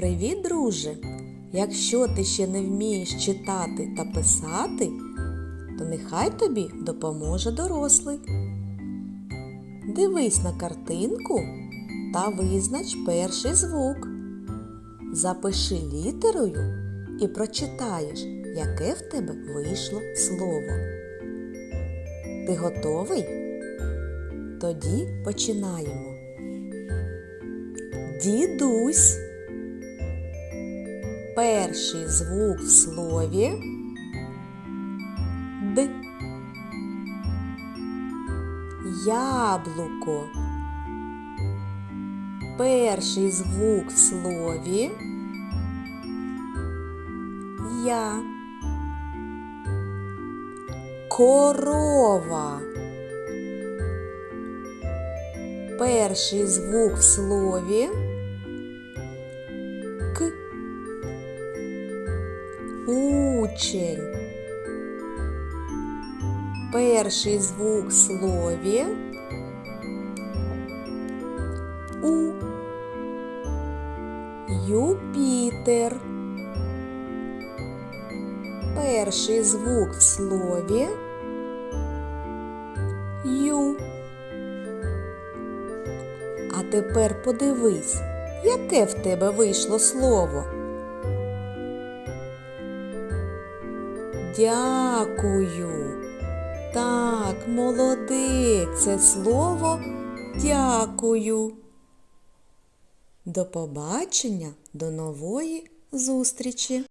Привіт, друже! Якщо ти ще не вмієш читати та писати, то нехай тобі допоможе дорослий. Дивись на картинку та визнач перший звук. Запиши літерою і прочитаєш, яке в тебе вийшло слово. Ти готовий? Тоді починаємо. Дідусь. Перший звук в слові Д. Яблуко. Перший звук в слові Я. Корова. Перший звук в слові Учень. Перший звук слові У. Юпітер. Перший звук в слові Ю. А тепер подивись, яке в тебе вийшло слово. Дякую. Так, молодець, це слово дякую. До побачення, до нової зустрічі!